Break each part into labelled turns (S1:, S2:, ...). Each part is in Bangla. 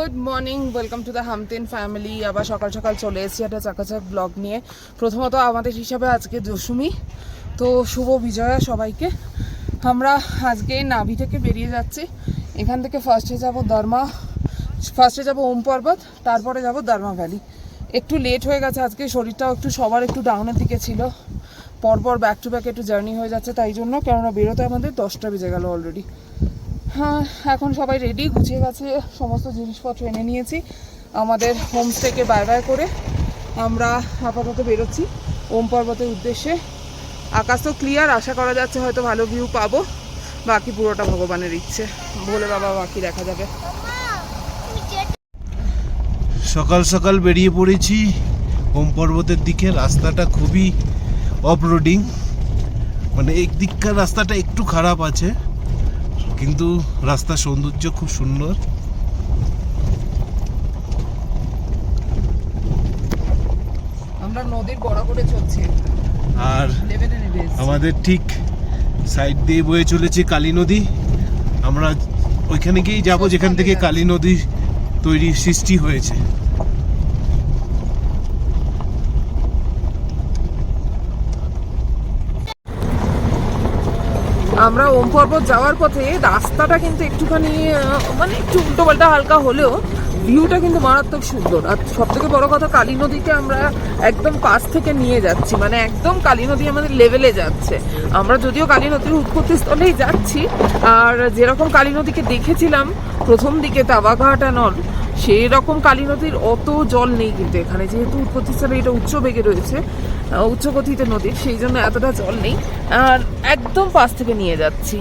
S1: Good morning, welcome to the হামতিন family. আবার সকাল সকাল চলে এসেছি একটা চাকাচাক ব্লগ নিয়ে। প্রথমত আমাদের হিসাবে আজকে দশমী, তো শুভ বিজয়া সবাইকে। আমরা আজকে নাভি থেকে বেরিয়ে যাচ্ছি। এখান থেকে ফার্স্টে যাব দর্মা ফার্স্টে যাব ওম পর্বত, তারপরে যাব দর্মা ভ্যালি একটু লেট হয়ে গেছে আজকে, শরীরটাও একটু সবার একটু ডাউনের দিকে ছিল। পরপর ব্যাক টু ব্যাক একটু জার্নি হয়ে যাচ্ছে, তাই জন্য কেননা বেরোতে আমাদের দশটা বেজে গেল অলরেডি এখন সবাই রেডি গুছিয়ে গেছে, সমস্ত জিনিসপত্র এনে নিয়েছি। আমাদের হোমস্টেকে বাই বাই করে আমরা আপাতত বেরোচ্ছি। ওম পর্বতের উদ্দেশ্যে। আকাশ তো ক্লিয়ার আশা করা যাচ্ছে হয়তো ভালো ভিউ পাবো। বাকি পুরোটা ভগবানের ইচ্ছে। বলে বাবা, বাকি দেখা যাবে।
S2: সকাল সকাল বেরিয়ে পড়েছি। ওম পর্বতের দিকে। রাস্তাটা খুবই অফ রোডিং মানে এই দিককার রাস্তাটা একটু খারাপ আছে। কিন্তু রাস্তার সৌন্দর্য খুব সুন্দর।
S1: আমরা নদীর বড় করে চলছি
S2: আর। আমাদের ঠিক সাইড দিয়ে বয়ে চলেছে কালী নদী। আমরা ওইখানে গিয়েই যাব যেখান থেকে কালী নদী তৈরি সৃষ্টি হয়েছে।
S1: আমরা ওম পর্বত যাওয়ার পথে রাস্তাটা কিন্তু একটুখানি মানে একটু উল্টো পাল্টা হালকা হলেও ভিউটা কিন্তু মারাত্মক সুন্দর। আর সব থেকে বড় কথা, কালী নদীকে আমরা একদম পাশ থেকে নিয়ে যাচ্ছি। মানে একদম কালী নদী আমাদের লেভেলে যাচ্ছে। আমরা যদিও কালী নদীর উৎপত্তি স্থলেই যাচ্ছি, আর যেরকম কালী নদীকে দেখেছিলাম, প্রথম দিকে তাবাঘাট নল সেই রকম কালী নদীর অত জল নেই কিন্তু এখানে। যেহেতু উৎপত্তি স্থলে এটা উচ্চ বেগে রয়েছে আহ, উচ্চগতিতে নদীর সেই জন্য এতটা জল নেই। আর একদম পাশ থেকে নিয়ে যাচ্ছি।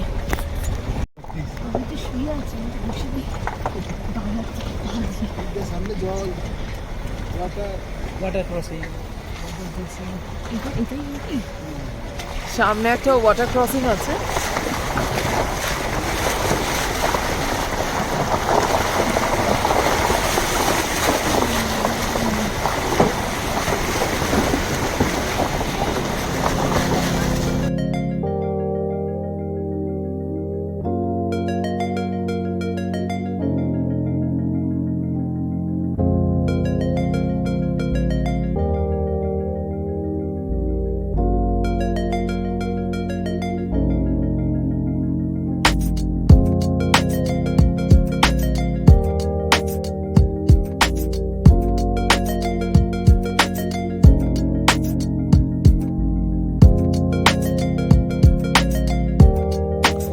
S1: সামনে একটা ওয়াটার ক্রসিং আছে।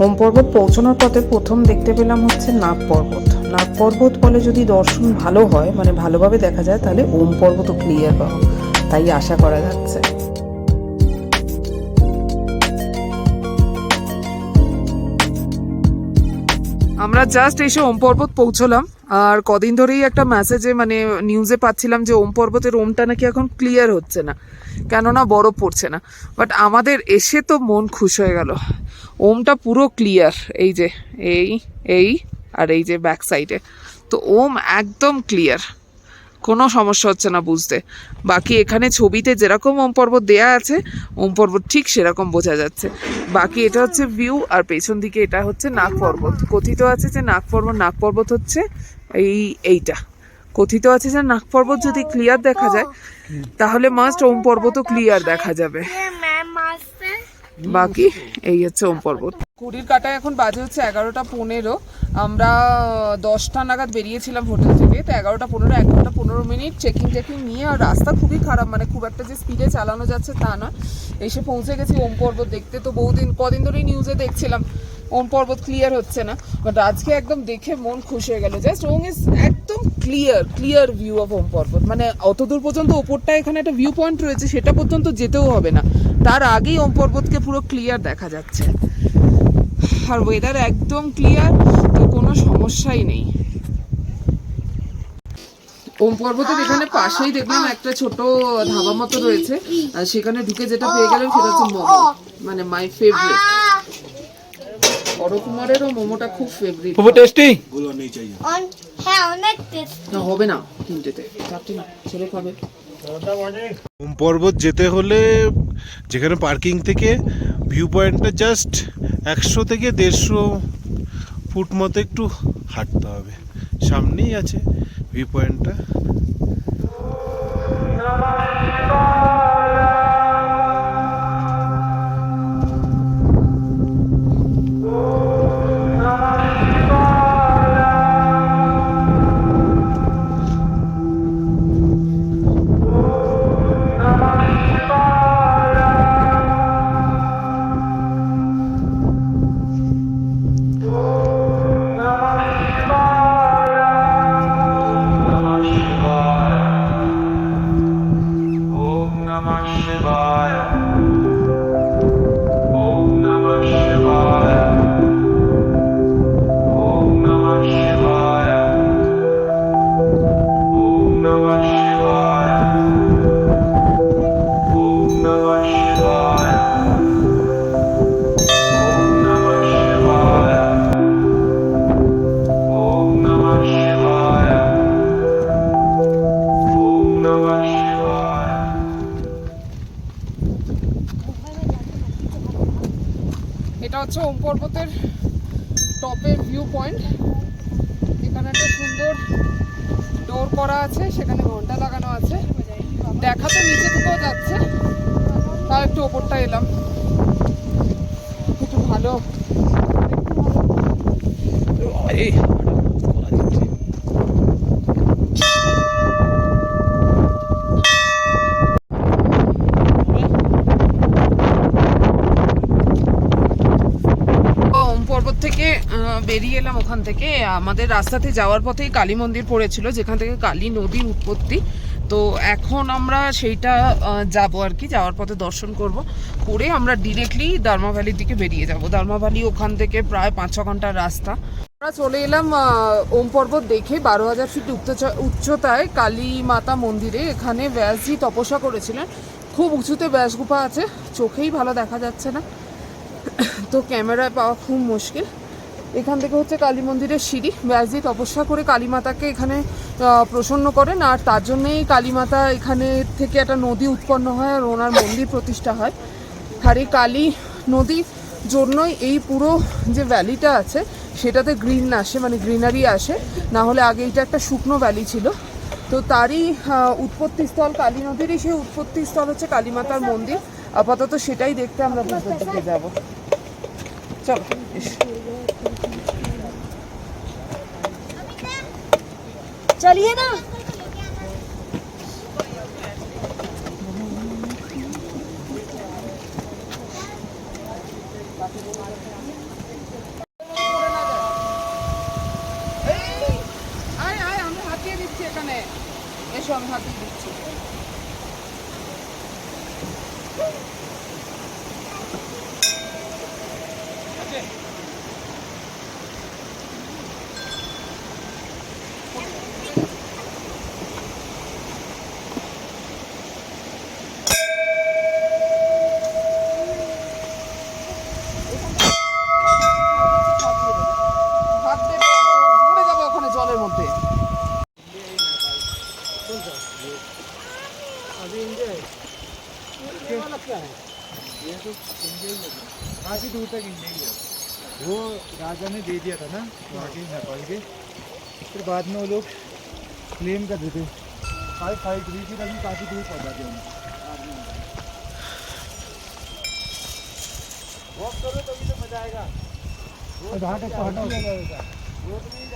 S1: ওম পর্বত পৌঁছানোর পথে প্রথম দেখতে পেলাম হচ্ছে নাগ পর্বত। নাগ পর্বত বলে যদি দর্শন ভালো হয় মানে ভালোভাবে দেখা যায়, তাহলে ওম পর্বতও ক্লিয়ার পাবো। তাই আশা করা যাচ্ছে। আমরা জাস্ট এসে ওম পর্বত পৌঁছলাম। আর কদিন ধরেই একটা মেসেজে মানে নিউজে পাচ্ছিলাম যে ওম পর্বতের ওমটা নাকি এখন ক্লিয়ার হচ্ছে না। কেননা বরফ পড়ছে না। বাট আমাদের এসে তো মন খুশ হয়ে গেল। ওমটা পুরো ক্লিয়ার এই যে এই এই আর এই যে ব্যাক সাইডে তো ওম একদম ক্লিয়ার কোনো সমস্যা হচ্ছে না বুঝতে। বাকি এখানে ছবিতে যেরকম ওম পর্বত দেয়া আছে ওম পর্বত ঠিক সেরকম বোঝা যাচ্ছে। বাকি এটা হচ্ছে ভিউ আর পেছন দিকে এটা হচ্ছে নাগ পর্বত। কথিত আছে যে নাগ পর্বত নাগ পর্বত হচ্ছে এই এইটা। কথিত আছে যে নাগ পর্বত যদি ক্লিয়ার দেখা যায় তাহলে মাস্ট ওম পর্বতও ক্লিয়ার দেখা যাবে। বাকি এই হচ্ছে ওম পর্বত। কুড়ির কাটায় এখন বাজে হচ্ছে এগারোটা পনেরো। আমরা দশটা নাগাদ বেরিয়েছিলাম হোটেল থেকে, তো এগারোটা পনেরো, এক ঘণ্টা পনেরো মিনিট চেকিং টেকিং নিয়ে, আর রাস্তা খুবই খারাপ মানে খুব একটা যে স্পিডে চালানো যাচ্ছে তা না। এসে পৌঁছে গেছি ওম পর্বত দেখতে, তো বহুদিন, কদিন ধরেই নিউজে দেখছিলাম, ওম পর্বত ক্লিয়ার হচ্ছে না। বাট আজকে একদম দেখে মন খুশি হয়ে গেল জাস্ট ওম ইজ একদম clear clear view of Om Parvat. মানে অত দূর পর্যন্ত ওপরটা এখানে একটা ভিউ পয়েন্ট রয়েছে, সেটা পর্যন্ত যেতেও হবে না। তার আগেই ওম পর্বতকে পুরো ক্লিয়ার দেখা যাচ্ছে। আর ওয়েদার একদম ক্লিয়ার তো কোনো সমস্যাই নেই। ওম পর্বতের এখানে পাশেই দেখলাম একটা ছোট ধাবা মতো রয়েছে আর সেখানে ঢুকে যেটা পেয়ে গেলাম সেটা হচ্ছে মোমো মানে মাই ফেভারিট অরকুমারেরও মোমোটা খুব ফেভারিট
S3: খুব টেস্টি
S4: হ্যাঁ অনেক টেস্ট
S1: না হবে না তিনটেতে। চারটে না ছেলে খাবে।
S2: ওম পর্বত যেতে হলে যেখানে পার্কিং থেকে ভিউ পয়েন্টটা জাস্ট একশো থেকে দেড়শো ফুট মতো একটু হাঁটতে হবে। সামনেই আছে ভিউ পয়েন্টটা
S1: नमः शिवाय ডোর করা আছে, সেখানে ঘণ্টা লাগানো আছে। দেখা তো নিচে থেকেও যাচ্ছে, তাও একটু ওপরটা এলাম। একটু ভালো পর্বত থেকে আহ, বেরিয়ে এলাম ওখান থেকে। আমাদের রাস্তাতে যাওয়ার পথেই কালী মন্দির পড়েছিল, যেখান থেকে কালী নদীর উৎপত্তি। তো এখন আমরা সেইটা যাব আর কি, যাওয়ার পথে দর্শন করব। করে আমরা ডিরেক্টলি দার্মা ভ্যালির দিকে বেরিয়ে যাব। দার্মা ভ্যালি ওখান থেকে প্রায় পাঁচ ছ ঘণ্টার রাস্তা। আমরা চলে এলাম ওম পর্বত দেখে বারো হাজার ফিট উচ্চতা- উচ্চতায় কালী মাতা মন্দিরে। এখানে ব্যাসজি তপস্যা করেছিলেন। খুব উঁচুতে ব্যাস গুফা আছে, চোখেই ভালো দেখা যাচ্ছে না। তো ক্যামেরায় পাওয়া খুব মুশকিল। এখান থেকে হচ্ছে কালী মন্দিরের সিঁড়ি। ব্যাসজি তপস্যা করে কালী মাতাকে এখানে প্রসন্ন করেন। আর তার জন্যেই কালী মাতা এখানে থেকে একটা নদী উৎপন্ন হয় আর ওনার মন্দির প্রতিষ্ঠা হয়। আর এই কালী নদীর জন্যই এই পুরো যে ভ্যালিটা আছে, সেটাতে গ্রিন আসে মানে গ্রিনারি আসে। না হলে আগে এটা একটা শুকনো ভ্যালি ছিল। তো তারই উৎপত্তিস্থল কালী নদীরই সেই উৎপত্তিস্থল হচ্ছে কালীমাতার মন্দির। আপাতত সেটাই দেখতে আমরা ভিতর দিকে যাব। চলো।
S4: चलिए ना।
S5: दे दिया था ना वहाँ के नेपाल के फिर बाद में वो लोग क्लेम कर देते। फाइट फाइट हुई थी तभी काफ़ी दूर पहुँचा दिया वॉक करो तभी तो मज़ा आएगा। वो तो नहीं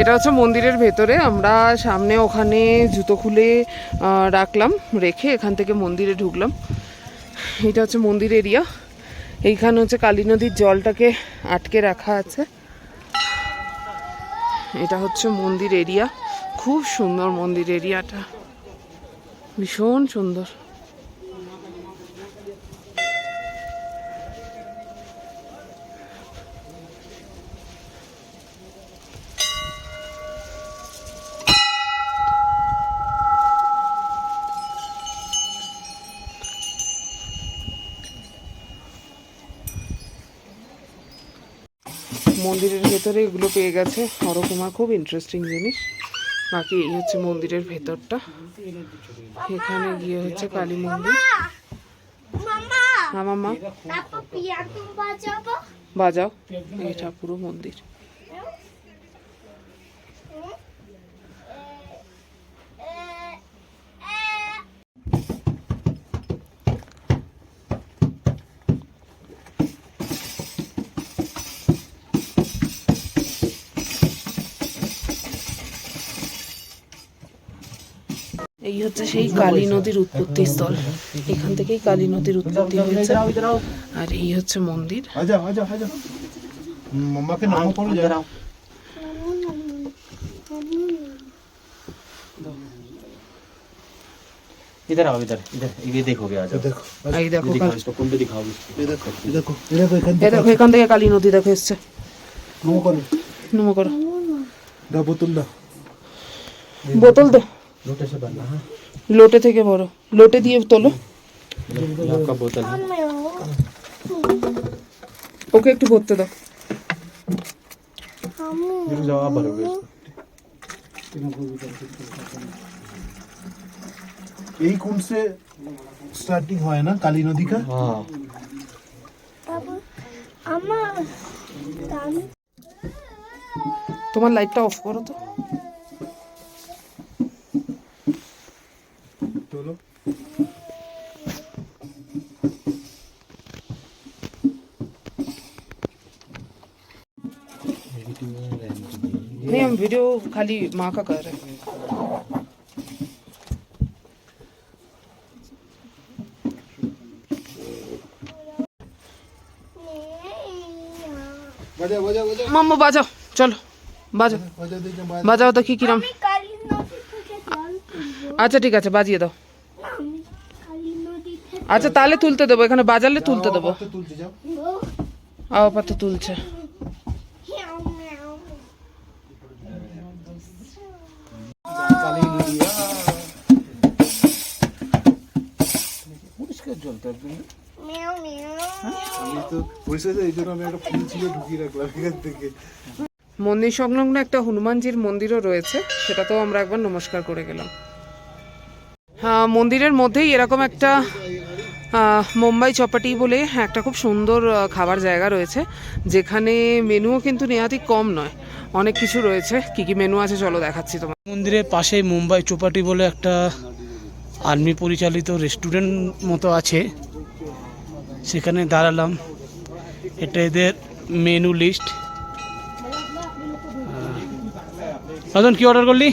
S1: এটা হচ্ছে মন্দিরের ভেতরে। আমরা সামনে ওখানে জুতো খুলে রাখলাম, রেখে এখান থেকে মন্দিরে ঢুকলাম। এটা হচ্ছে মন্দির এরিয়া। এইখানে হচ্ছে কালী নদীর জলটাকে আটকে রাখা আছে। এটা হচ্ছে মন্দির এরিয়া। খুব সুন্দর মন্দির এরিয়াটা। ভীষণ সুন্দর মন্দিরের ভেতরে এগুলো পেয়ে গেছে। হরকুমার খুব ইন্টারেস্টিং জিনিস। বাকি এই হচ্ছে মন্দিরের ভেতরটা। এখানে গিয়ে হচ্ছে কালী মন্দির।
S4: মামা
S1: আমার মা
S4: তারপর পিয়ানো বাজাবো
S1: বাজাও। এটা পুরো মন্দির। এই হচ্ছে সেই কালী নদীর উৎপত্তি স্থল এখান থেকেই কালী নদীর উৎপত্তি হয়েছে আর এই হচ্ছে মন্দির
S2: আজা আজা আজা মাম্মাকে নাম করো যা
S6: इधर आओ इधर इधर ये देखोगे आ जाओ
S2: দেখো
S1: এই দেখো
S6: दिखाओ
S1: কালী-
S6: इसको कुंड दिखाओ इसको
S2: এই দেখো এই দেখো এই দেখো এখান
S1: এই
S2: থেকে
S1: দেখো এখান থেকে কালী নদী দেখো এসছে
S2: নম করো
S1: নমো করো
S2: দা বোতল দাও
S1: বোতল দে
S6: लोटे से भरना है
S1: লোটে থেকে বড়। লোটে দিয়ে তোলো। ওকে একটু ভরতে দাও।
S2: এই কোন স্টার্টিং হয় না কালী নদী
S4: কা
S1: তোমার লাইটটা অফ করো তো।
S2: চলো
S1: नहीं हम वीडियो खाली माँ का कर रहे हैं
S2: বাজা বাজা বাজা
S1: মাম্মা বাজাও চলো বাজাও
S2: বাজা দেখে বাজা
S1: বাজাও দেখি কিরম
S4: আমি কালী নদী থেকে জল তুলবো
S1: আচ্ছা ঠিক আছে বাজিয়ে দাও
S4: আমি কালী নদী থেকে
S1: আচ্ছা তাহলে তুলতে দেবো এখানে বাজালে তুলতে দেবো।
S2: তুলতে
S1: তুলছে।
S2: থেকে।
S1: মন্দির সংলগ্ন একটা হনুমানজির মন্দিরও রয়েছে সেটাতেও আমরা একবার নমস্কার করে গেলাম। হ্যাঁ মন্দিরের মধ্যেই এরকম একটা মুম্বাই চপাটি বলে একটা খুব সুন্দর খাবার জায়গা রয়েছে। যেখানে মেনুও কিন্তু নেহাতি কম নয়। অনেক কিছু রয়েছে। কি কি মেনু আছে চলো দেখাচ্ছি তোমার।
S7: মন্দিরের পাশেই মুম্বাই চৌপাটি বলে একটা আর্মি পরিচালিত রেস্টুরেন্ট মতো আছে। সেখানে দাঁড়ালাম। এটা এদের মেনু লিস্ট। সাধন কি অর্ডার করলি?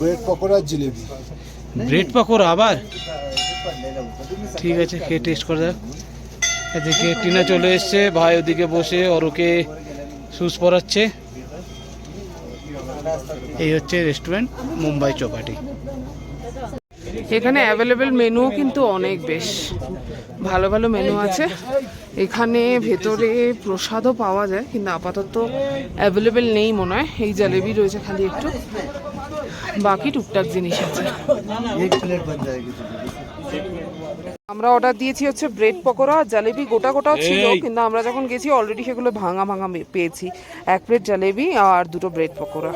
S2: ব্রেড পকোড়া আর জিলেবি
S7: ব্রেড পাকোড়া আবার? ঠিক আছে খেয়ে টেস্ট করে দেখ। এদিকে টিনা চলে এসছে ভাই ওদিকে বসে অরুকে শুজ পরাচ্ছে। এই হচ্ছে রেস্টুরেন্ট মুম্বাই চৌপাটি।
S1: এখানে অ্যাভেলেবেল মেনুও কিন্তু অনেক বেশ। ভালো ভালো মেনু আছে। এখানে ভেতরে প্রসাদও পাওয়া যায় কিন্তু আপাতত অ্যাভেলেবেল নেই মনে হয়। এই জালেবি রয়েছে খালি একটু। বাকি টুকটাক জিনিস আছে। আমরা অর্ডার দিয়েছি হচ্ছে ব্রেড পকোড়া আর জালেবি গোটা গোটাও ছিল কিন্তু আমরা যখন গেছি অলরেডি সেগুলো ভাঙা ভাঙা পেয়েছি। এক প্লেট জালেবি আর দুটো ব্রেড পকোড়া।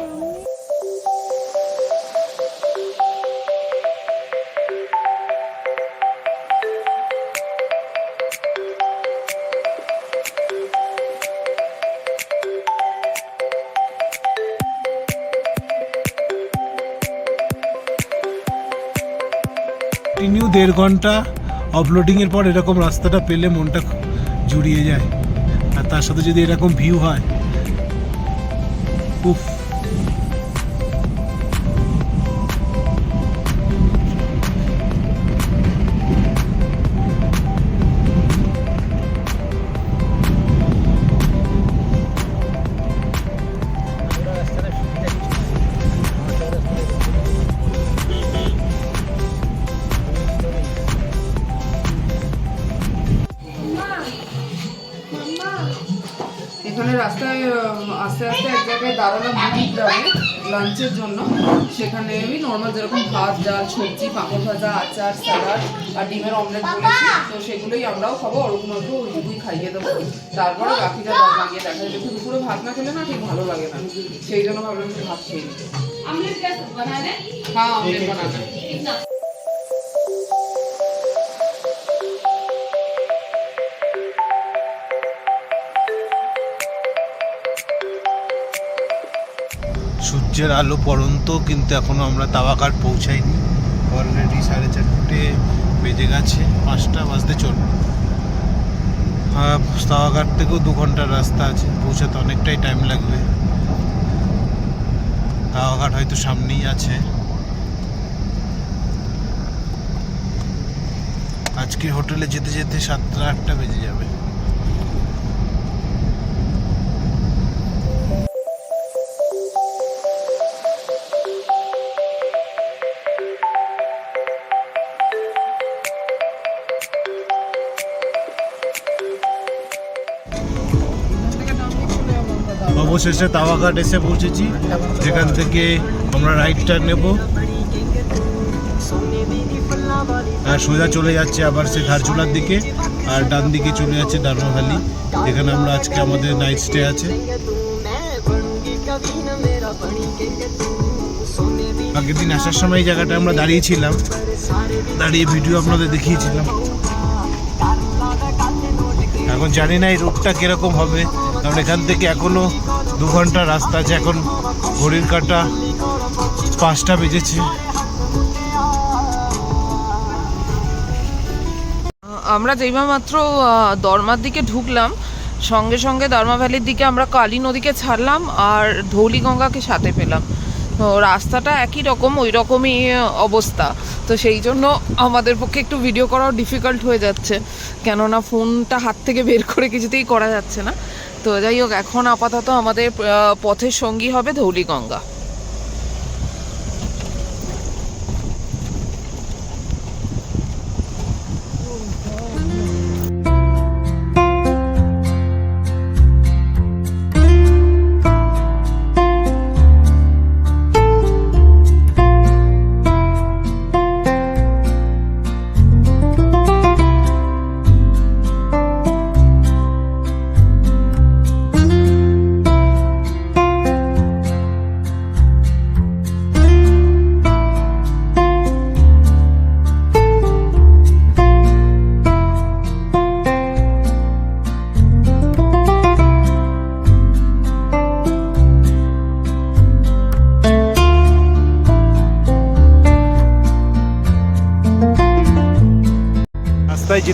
S2: কন্টিনিউ দেড় ঘণ্টা। আপলোডিংয়ের পর এরকম রাস্তাটা পেলে মনটা জুড়িয়ে যায়। আর তার সাথে যদি এরকম ভিউ হয়, উফ।
S1: নর্মাল যেরকম ভাত ডাল সবজি পাঁপড় ভাজা আচার স্যালাড আর ডিমের অমলেট বলেছি। তো সেগুলোই আমরাও খাব অরূপমাকে ওইটুকুই খাইয়ে দেবো। তারপরে বাকিটা ভাত লাগিয়ে দেখা যাবে। একটু দুপুরে ভাত না খেলে না ঠিক ভালো লাগে না। সেই জন্য ভাবলাম একটু ভাত খেয়ে নিই। হ্যাঁ অমলেট বানানা
S2: সূর্যের আলো পড়ন্ত কিন্তু এখনও আমরা তাওয়াঘাট পৌঁছাইনি। অলরেডি সাড়ে চারটে বেজে গেছে, পাঁচটা বাজতে চল তাওয়াঘাট থেকেও দু ঘণ্টার রাস্তা আছে, পৌঁছাতে অনেকটাই টাইম লাগবে। তাওয়াঘাট হয়তো সামনেই আছে। আজকে হোটেলে যেতে যেতে সাতটা আটটা বেজে যাবে। অবশেষে তাওয়াঘাট এসে পৌঁছেছি। যেখান থেকে আমরা রাইডটা নেব। আর সোজা চলে যাচ্ছে আবার সে ধারচুলার দিকে। আর ডান দিকে চলে যাচ্ছে ডারমা ভ্যালি যেখানে আমরা আজকে আমাদের নাইট স্টে আছে। আগের দিন আসার সময় এই জায়গাটা আমরা দাঁড়িয়েছিলাম। দাঁড়িয়ে ভিডিও আপনাদের দেখিয়েছিলাম। এখন জানি না এই রোডটা কীরকম হবে। কারণ এখান থেকে এখনও দু ঘণ্টা রাস্তা আছে, এখন ঘড়ির কাটা পাঁচটা বেজেছে।
S1: আমরা যেইবা মাত্র দরমার দিকে ঢুকলাম, সঙ্গে সঙ্গে দরমা ভ্যালির দিকে আমরা কালী নদীকে ছাড়লাম আর ধৌলিগঙ্গাকে সাথে পেলাম। তো রাস্তাটা একই রকম, ওই রকমই অবস্থা। তো সেই জন্য আমাদের পক্ষে একটু ভিডিও করাও ডিফিকাল্ট হয়ে যাচ্ছে। কেননা ফোনটা হাত থেকে বের করে কিছুতেই করা যাচ্ছে না। তো যাই হোক এখন আপাতত আমাদের পথের সঙ্গী হবে ধৌলিগঙ্গা।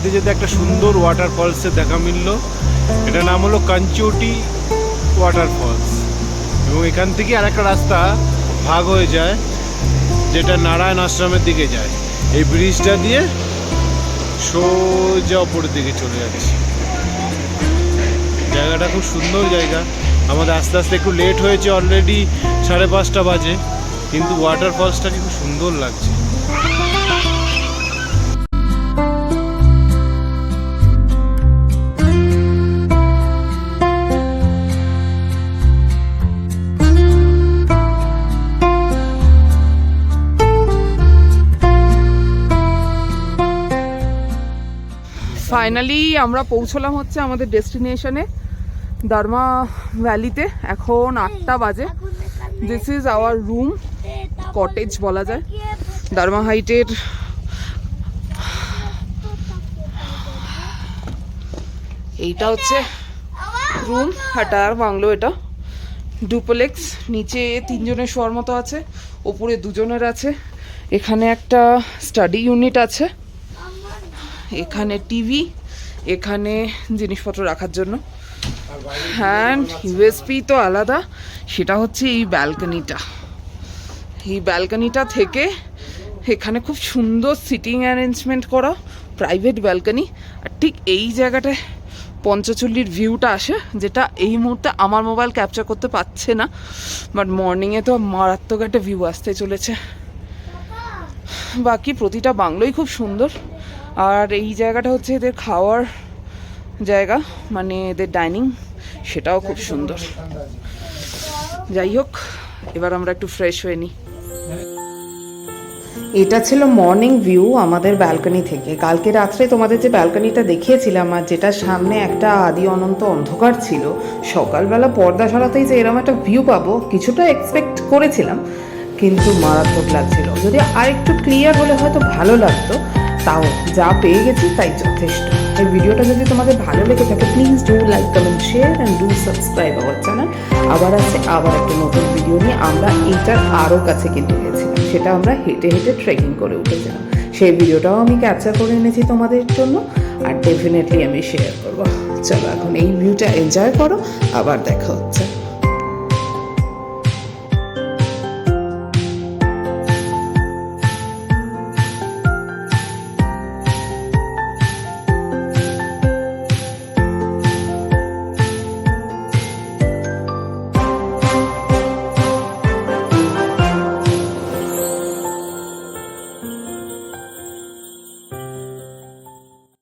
S2: যেতে যেতে একটা সুন্দর ওয়াটার ফলসের দেখা মিলল, এটার নাম হলো কাঞ্চুটি ওয়াটার ফলস এবং এখান থেকে আর একটা রাস্তা ভাগ হয়ে যায়, যেটা নারায়ণ আশ্রমের দিকে যায়। এই ব্রিজটা দিয়ে সোজা ওপরের দিকে চলে যাচ্ছে। জায়গাটা খুব সুন্দর জায়গা। আমাদের আস্তে আস্তে একটু লেট হয়েছে অলরেডি সাড়ে পাঁচটা বাজে, কিন্তু ওয়াটার ফলসটা কিন্তু সুন্দর লাগছে।
S1: ফাইনালি আমরা পৌঁছলাম হচ্ছে আমাদের ডেস্টিনেশনে দার্মা ভ্যালিতে এখন আটটা বাজে। This is our room cottage বলা যায়। দার্মা হাইটের এইটা হচ্ছে রুম হাটার বাংলো এটা। ডুপ্লেক্স নিচে তিনজনের শোয়ার মতো আছে, ওপরে দুজনের আছে। এখানে একটা স্টাডি ইউনিট আছে। এখানে টিভি, এখানে জিনিসপত্র রাখার জন্য। হ্যান্ড ইউএসপি তো আলাদা, সেটা হচ্ছে এই ব্যালকনিটা। এই ব্যালকনিটা থেকে এখানে খুব সুন্দর সিটিং অ্যারেঞ্জমেন্ট করা, প্রাইভেট ব্যালকনি। আর ঠিক এই জায়গাটায় পঞ্চচল্লির ভিউটা আসে, যেটা এই মুহূর্তে আমার মোবাইল ক্যাপচার করতে পারছে না, বাট মর্নিংয়ে তো মারাত্মক একটা ভিউ আসতে চলেছে। বাকি প্রতিটা বাংলোই খুব সুন্দর। আর এই জায়গাটা হচ্ছে এদের খাওয়ার জায়গা মানে এদের ডাইনিং, সেটাও খুব সুন্দর। যাই হোক, এবার আমরা একটু ফ্রেশ হয়ে নিই। এটা ছিল মর্নিং ভিউ আমাদের ব্যালকনি থেকে। কালকে রাত্রে তোমাদের যে ব্যালকনিটা দেখিয়েছিলাম আর যেটা সামনে একটা আদি অনন্ত অন্ধকার ছিল, সকালবেলা পর্দা সরাতেই যে এরকম একটা ভিউ পাবো, কিছুটা এক্সপেক্ট করেছিলাম, কিন্তু মারাত্মক লাগছিল। যদি আরেকটু ক্লিয়ার হলে হয়তো ভালো লাগতো। তাও যা পেয়ে গেছি তাই যথেষ্ট। এই ভিডিওটা যদি তোমাদের ভালো লেগে থাকে please do like comment share and do subscribe our channel আবার আছে আবার একটা নতুন ভিডিও নিয়ে। আমরা এইটার আরও কাছে কিন্তু গেছিলাম। সেটা আমরা হেঁটে হেঁটে ট্রেকিং করে উঠেছিলাম। সেই ভিডিওটাও আমি ক্যাপচার করে এনেছি তোমাদের জন্য আর ডেফিনেটলি আমি শেয়ার করব। চলো এখন এই ভিউটা এনজয় করো। আবার দেখা হচ্ছে।